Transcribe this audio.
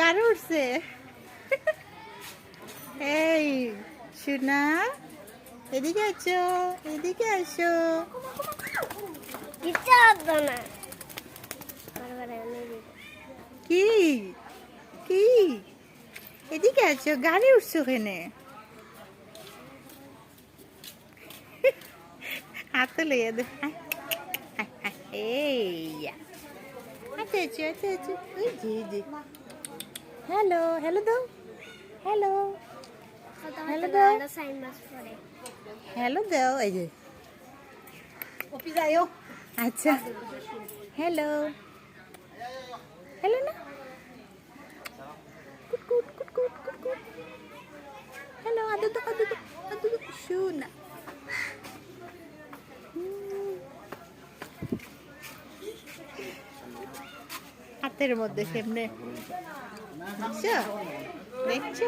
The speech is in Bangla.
গাড়ি উঠছে। এই সোনা এদিকে আছো এদিকে আসো। কি? কি? এদিকে আছো গাড়ি উঠছো ওখানে হাত লইয়া দে। এই আচ্ছা আচ্ছা আচ্ছা ওই জি জি হ্যালো হ্যালো দাও। হ্যালো। হ্যালো দাও। হ্যালো দাও, এই যে। আচ্ছা। হ্যালো। হ্যালো না। কুট কুট কুট কুট কুট কুট। হ্যালো, আদু তো আদু তো আদু তো শোনা হাতের মধ্যে সেমনে। দেখছ দেখছ?